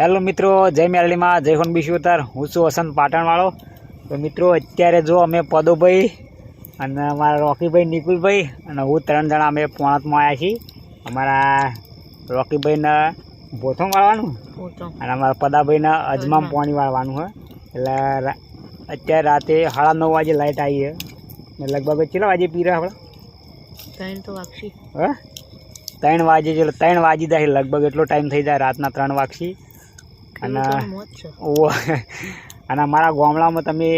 Hello મિત્રો જય મેરલીમાં જય હોન બિશુતર હું છું વસંત પાટણવાળો. તો મિત્રો અત્યારે જો અમે પદોભાઈ અને અમારા રોકીભાઈ નિકુલભાઈ અને હું ત્રણ જણા અમે પોણાતમાં આવ્યા છીએ. અમારા રોકીભાઈને ભોથમ વાળવાનું અને અમારા પદાભાઈને અજમામ પાણી વાળવાનું હોય એટલે અત્યારે રાતે સાડા નવ વાગે લાઇટ આવી છે ને લગભગ કેટલા વાગે પી રહ્યા આપણે? ત્રણ તો વાગશી. હા? ત્રણ વાગે ચલો ત્રણ વાગી જાય લગભગ એટલો ટાઈમ થઈ જાય રાતના ત્રણ વાગશી. અને અને અમારા ગામડામાં તમે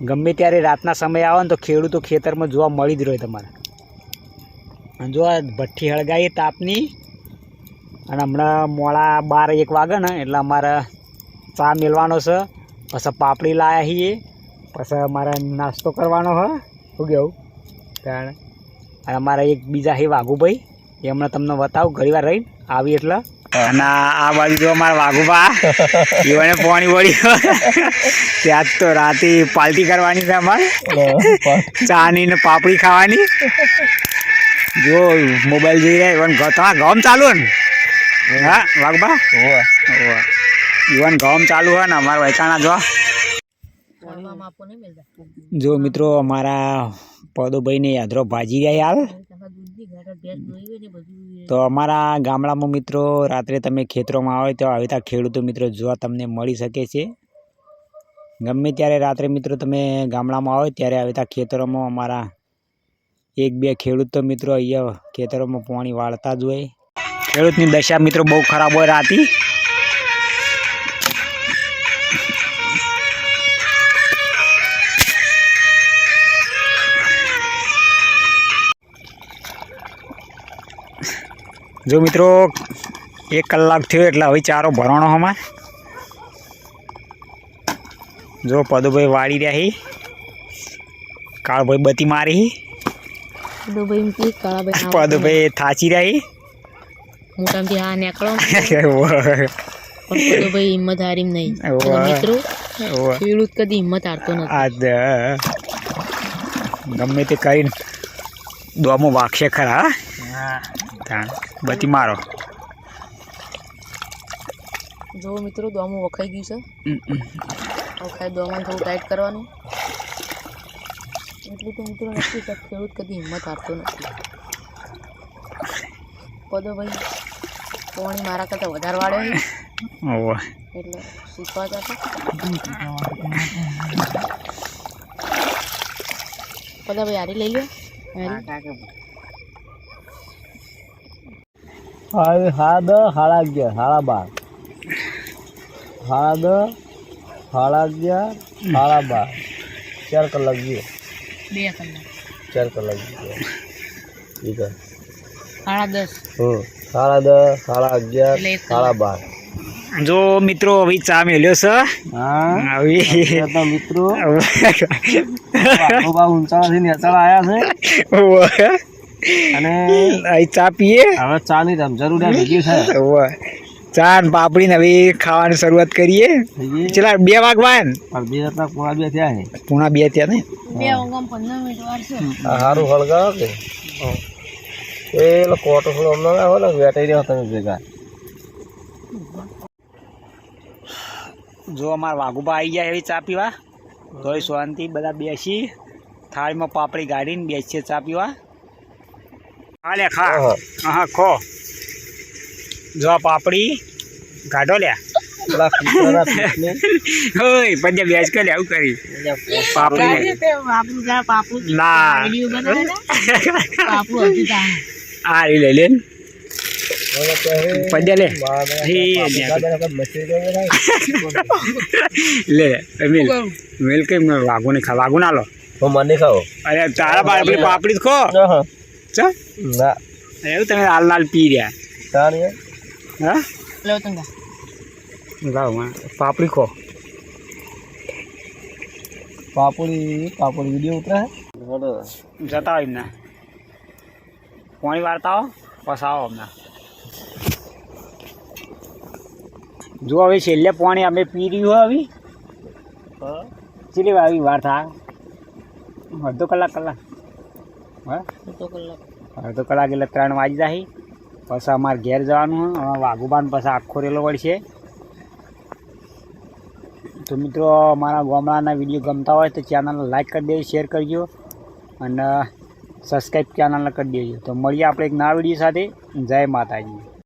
ગમે ત્યારે રાતના સમય આવો ને તો ખેડૂતો ખેતરમાં જોવા મળી જ રહ્યો તમારે. અને જો ભઠ્ઠી હળગાવી તાપની અને હમણાં મોડા બાર એક વાગે ને એટલે અમારે ચા મેળવાનો છે પછી પાપડી લાયા છીએ પછી અમારે નાસ્તો કરવાનો હ શું કેવું? કારણ અને અમારા એક બીજા હે વાઘુભાઈ. એ હમણાં તમને બતાવું ઘણી વાર રહીને આવી એટલે. અને આ બાજુ જો મારા વાઘુભા ઈવને પાણી વળી. ત્યાં જ તો રાતે પાલટી કરવાની છે અમારે. ચાની ને પાપડી ખાવાની. જો મોબાઈલ જોઈ રહ્યા ઈવન ઘ- તમારા ગામ ચાલુ હોય ને? હા વાઘબા ઇવન ગામ ચાલુ હોય ને અમારા વૈચાણા જો. જો મિત્રો અમારા પદોભાઈને યાદરો ભાજી રહ્યા હાલ. તો અમારા ગામડામાં મિત્રો રાત્રે તમે ખેતરોમાં આવો તો આવી રીતના ખેડૂતો મિત્રો જોવા તમને મળી શકે છે. ગમે ત્યારે રાત્રે મિત્રો તમે ગામડામાં આવો ત્યારે આવી ખેતરોમાં અમારા એક બે ખેડૂતો મિત્રો અહીંયા ખેતરોમાં પાણી વાળતા જ હોય. ખેડૂતની દશા મિત્રો બહુ ખરાબ હોય રાતી. જો મિત્રો એક કલાક થયો એટલે હવે ચારો ભરણો અમાર. જો પદુભાઈ વાળી રહ્યા હી કાળભાઈ બતી મારી પદોભાઈ થાચી રહ્યા હી હું કામથી હા નીકળો? પણ હિંમત હારી નહીં. મિત્રો. ખેડૂત કદી હિંમત હારતો નથી. ગમે તે કરીને દોમો વાગશે ખરા હા. તાણ. બતી મારો. જો મિત્રો દોમું વખાઈ ગયું છે. વખાઈ દોમાં થોડું ટાઈટ કરવાનું. એટલું તો મિત્રો નથી કે ખેડૂત કદી હિંમત આપતો નથી. પદોભાઈ પોણી મારા કરતાં વધારે વાળે છે. એટલે શીખવા જતા પદા ભાઈ હારી લઈ લો હારી. દસ સાડા અગિયાર સાડા બાર દસ સાડા અગિયાર સાડા બાર ચાર કલાક ગયો. બે કલાક. ચાર કલાક ગયો. ઠીક સાડા દસ. હમ. અગિયાર એટલે બાર જો મિત્રો હવે ચા મેલ્યો છે. હા. હવે મિત્રો ઊંચાણાથી નેચાળ છે અને અહીં ચા પીએ? હવે ચાની તમ જરૂરિયાત ભેગી છે. ચા ને પાપડી ને હવે ખાવાની શરૂઆત કરીએ. ચલા બે વાગવાન બે રાતના પૂણા બે થયા છે. પૂણા બે ત્યાં ને? બે ઓગમ પંદર મિનિટ વાર છે. આ સારું હળગાવો કે? એ એટલે કોટો થોડો હમણાં આવો ને વેટાઈ રહ્યો તમે ભેગા. જો અમારા વાઘુભા આવી ગયા એવી ચા પીવા. તો શાંતિ બધા બેસી. થાળીમાં પાપડી ગાડીને બેસીએ ચા પીવા. હા ખા. હા. ખો. જો પાપડી કાઢો લ્યા. ઓય પંજા બેસ કે લે આવું કરી. પાપડી પાપુ ના. વીડિયો બનાવે ને? પાપુ હજી આ લઈ લે પંજા લે. લે. મિલ. મિલ કે વાઘુ ને ખા વાઘુ ના લો મને ખાઓ અરે તારા પાપડી પાપડી જ ખો. ચા ના એવું તમે લાલ લાલ પી રહ્યા તાણ હા લો તંગા લાવમાં પાપડી ખો પાપડી પાપડી વીડિયો ઉતરે જતા હોય વાળતા આવો પછી આવો હમણાં જો હવે છેલ્લે પાણી અમે પી રહ્યું હવે ચીલી આવી વાર થા અડધો કલાક હા કલાક અડધો કલાક. એટલે ત્રણ વાગી જાય. પછી અમારે ઘેર જવાનું હવે વાઘુબાન પછી આખો રેલો વળશે. તો મિત્રો અમારા ગામડાના વીડિયો ગમતા હોય તો ચેનલને લાઇક કરી દેજો શેર કરજો અને સબસ્ક્રાઈબ ચેનલને કરી દેજો. તો મળીએ આપણે એક નવા વીડિયો સાથે. જય માતાજી.